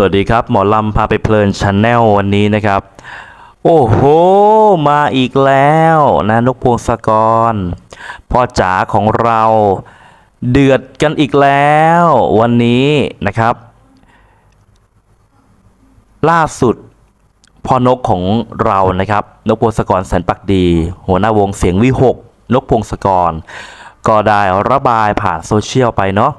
สวัสดีครับ หมอลำพาไปเพลินชาแนลวันนี้นะครับ โอ้โห มาอีกแล้วนะนกพวงศกรพ่อจ๋าของเราเดือดกันอีกแล้ววันนี้นะครับ ล่าสุดพ่อนกของเรานะครับ นกพงศกรแสนปักดี หัวหน้าวงเสียงวิหกนกพงศกร ก็ได้ระบายผ่านโซเชียลไปเนาะ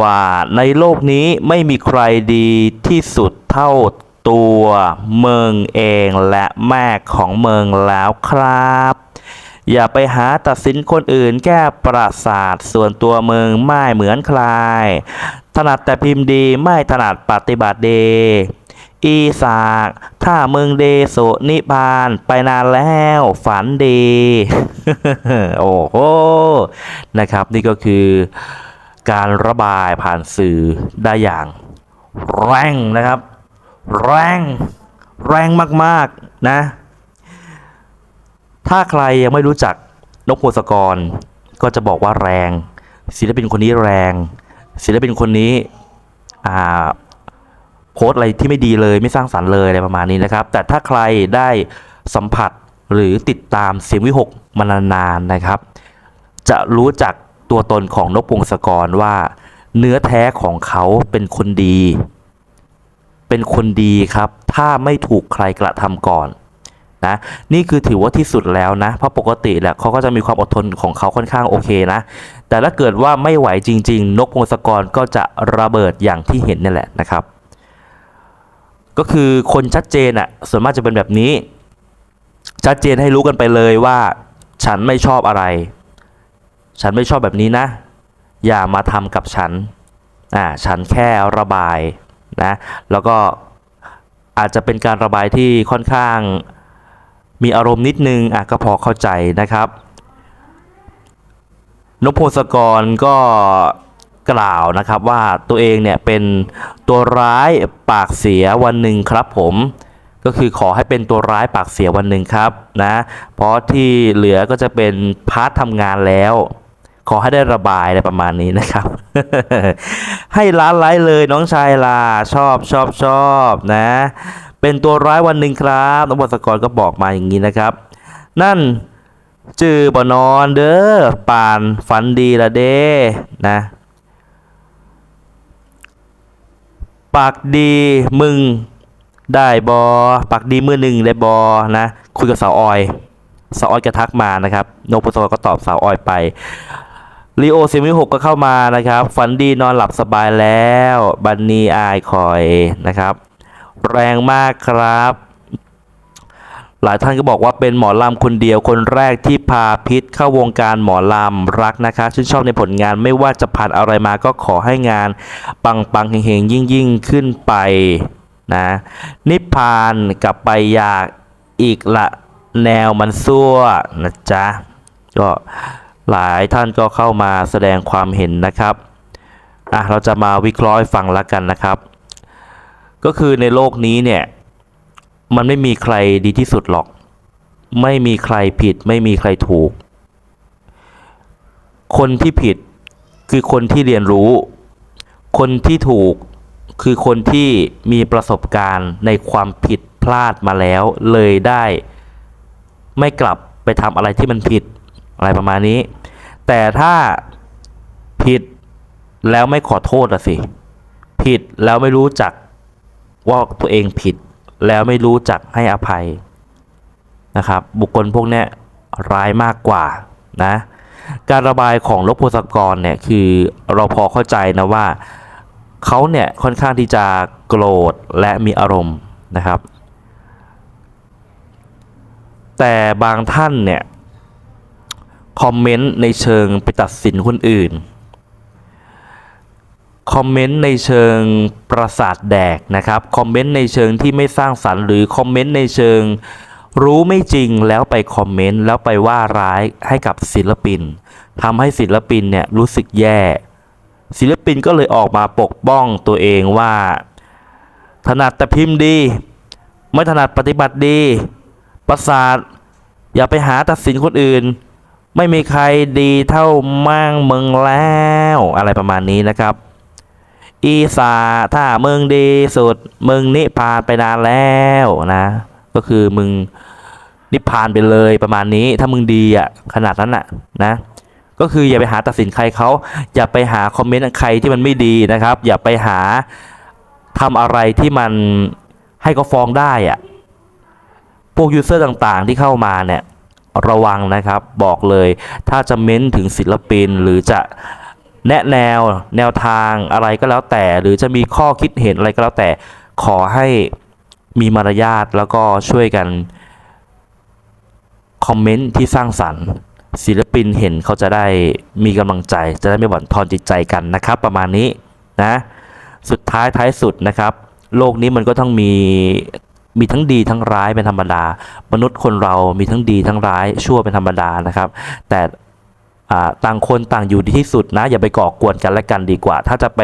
ว่าในโลกนี้ไม่มีใครดีที่สุดเท่าตัวเมืองเองและแม่ของเมืองแล้วครับ อย่าไปหาตัดสินคนอื่นแก้ประสาทส่วนตัวเมืองไม่เหมือนใคร ถนัดแต่พิมพ์ดีไม่ถนัดปฏิบัติดีอีสากถ้าเมืองเดโสนิพานไปนานแล้วฝันดี โอ้โหนะครับ นี่ก็คือ การระบายผ่านสื่อได้อย่าง แรงนะครับ แรง แรงมากๆนะ ถ้าใครยังไม่รู้จักนกพงศกร ก็จะบอกว่าแรง ศิลปินคนนี้แรง ศิลปินคนนี้อ่าโพสอะไรที่ไม่ดีเลยไม่สร้างสรรค์เลยอะไรประมาณนี้นะครับ แต่ถ้าใครได้สัมผัสหรือติดตามเสียงวิหกมานานๆนะครับ จะรู้จัก ตัวตนของนกพงศกรว่า เนื้อแท้ของเขาเป็นคนดี เป็นคนดีครับ ถ้าไม่ถูกใครกระทำก่อนนะนี่คือถือว่าที่สุดแล้วนะ เพราะปกติแหละเขาก็จะมีความอดทนของเขาค่อนข้างโอเคนะ แต่ถ้าเกิดว่าไม่ไหวจริง ๆ นกพงศกรก็จะระเบิดอย่างที่เห็นนี่แหละนะครับ ก็คือคนชัดเจนอะ่ะส่วนมากจะเป็นแบบนี้ ชัดเจนให้รู้กันไปเลยว่า ฉันไม่ชอบอะไร ฉันไม่ชอบแบบนี้นะ อย่ามาทำกับฉันอ่าฉันแค่ระบายนะแล้วก็อาจจะเป็นการระบายที่ค่อนข้างมีอารมณ์นิดนึงอะก็พอเข้าใจนะครับนพพงศกรก็กล่าวนะครับว่าตัวเองเนี่ยเป็นตัวร้ายปากเสียวันหนึ่งครับผม ก็คือขอให้เป็นตัวร้ายปากเสียวันหนึ่งครับนะเพราะที่เหลือก็จะเป็นพาร์ททำงานแล้ว ขอให้ได้ระบายอะไรประมาณนี้นะครับ ให้ล้านไลค์เลยน้องชายลาชอบชอบชอบนะ เป็นตัวร้ายวันหนึ่งครับน้องบทสกรก็บอกมาอย่างนี้นะครับ นั่นจื่อบนอนเด้อป่านฝันดีละเด้นะปากดีมึงได้บอปากดีมือหนึ่งได้บอนะ คุยกับสาวออยสาวออยก็ทักมานะครับ โนบุตก็ตอบสาวออยไป ลีโอซิมิหกก็เข้ามานะครับ ฝันดีนอนหลับสบายแล้ว บันนีอายคอยนะครับ แรงมากครับ หลายท่านก็บอกว่าเป็นหมอลำคนเดียวคนแรกที่พาพิษเข้าวงการหมอลำรักนะคะ ชื่นชอบในผลงานไม่ว่าจะผ่านอะไรมาก็ขอให้งาน ปังปังๆเฮงๆ ยิ่งยิ่งๆขึ้นไปนะนิพพานกลับไปอยากอีกละแนวมันซั่วนะจ๊ะก็ หลายท่านก็เข้ามาแสดงความเห็นนะครับอะเราจะมาวิเคราะห์ฟังละกันนะครับ ก็คือในโลกนี้เนี่ยมันไม่มีใครดีที่สุดหรอก ไม่มีใครผิด ไม่มีใครถูก คนที่ผิดคือคนที่เรียนรู้ คนที่ถูกคือคนที่มีประสบการณ์ในความผิดพลาดมาแล้ว เลยได้ ไม่กลับไปทำอะไรที่มันผิดอะไรประมาณนี้ แต่ถ้าผิดแล้วไม่ขอโทษอะสิ ผิดแล้วไม่รู้จักว่าตัวเองผิด แล้วไม่รู้จักให้อภัยนะครับ บุคคลพวกนี้ร้ายมากกว่านะ การระบายของลบโพสกรเนี่ยคือเราพอเข้าใจนะว่าเขาเนี่ยค่อนข้างที่จะโกรธและมีอารมณ์นะครับ แต่บางท่านเนี่ย คอมเมนต์ในเชิงไปตัดสินคนอื่น คอมเมนต์ในเชิงประสาทแดกนะครับ คอมเมนต์ในเชิงที่ไม่สร้างสรรค์หรือคอมเมนต์ในเชิงรู้ไม่จริงแล้วไปคอมเมนต์แล้วไปว่าร้ายให้กับศิลปินทำให้ศิลปินเนี่ยรู้สึกแย่ ศิลปินก็เลยออกมาปกป้องตัวเองว่า ถนัดแต่พิมพ์ดี ไม่ถนัดปฏิบัติดี ประสาทอย่าไปหาตัดสินคนอื่น ไม่มีใครดีเท่ามั่งมืองแล้ว อะไรประมาณนี้นะครับ อีสาถ้ามึงดีสุด มึงนิพานไปนานแล้วนะ ก็คือมึงนิพานไปเลยประมาณนี้ ถ้ามึงดีอะขนาดนั้นอะนะ ก็คืออย่าไปหาตัดสินใครเขาอย่าไปหาคอมเมนต์ใครที่มันไม่ดีนะครับ อย่าไปหาทำอะไรที่มันให้เขาฟ้องได้อะพวกยูเซอร์ต่างๆที่เข้ามาเนี่ย ระวังนะครับ บอกเลย ถ้าจะเม้นถึงศิลปินหรือจะแนะแนวแนวทางอะไรก็แล้วแต่ หรือจะมีข้อคิดเห็นอะไรก็แล้วแต่ขอให้มีมารยาทแล้วก็ช่วยกันคอมเมนต์ที่สร้างสรรค์ศิลปินเห็นเขาจะได้มีกำลังใจ จะได้ไม่บั่นทอนจิตใจกันนะครับ ประมาณนี้นะ สุดท้ายท้ายสุดนะครับ โลกนี้มันก็ต้องมี มีทั้งดีทั้งร้ายเป็นธรรมดา มนุษย์คนเรามีทั้งดีทั้งร้ายชั่วเป็นธรรมดานะครับ แต่ต่างคนต่างอยู่ดีที่สุดนะ อย่าไปก่อกวนกันและกันดีกว่า ถ้าจะไป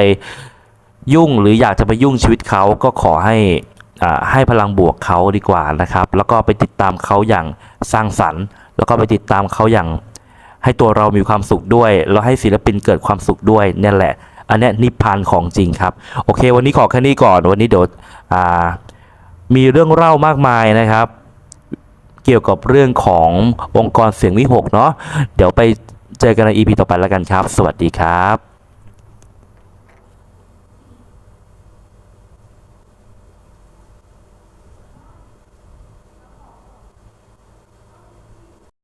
ยุ่งหรืออยากจะไปยุ่งชีวิตเขาก็ขอให้ให้พลังบวกเขาดีกว่านะครับ แล้วก็ไปติดตามเขาอย่างสร้างสรรค์ แล้วก็ไปติดตามเขาอย่างให้ตัวเรามีความสุขด้วย แล้วให้ศิลปินเกิดความสุขด้วยเนี่ยแหละ อันนี้นิพพานของจริงครับ โอเค วันนี้ขอแค่นี้ก่อน วันนี้เดี๋ยว มีเรื่องเล่ามากมายนะครับ เกี่ยวกับเรื่องขององค์กรเสียงวิหกเนาะเดี๋ยวไปเจอกันใน EP ต่อไปแล้วกันครับ สวัสดีครับ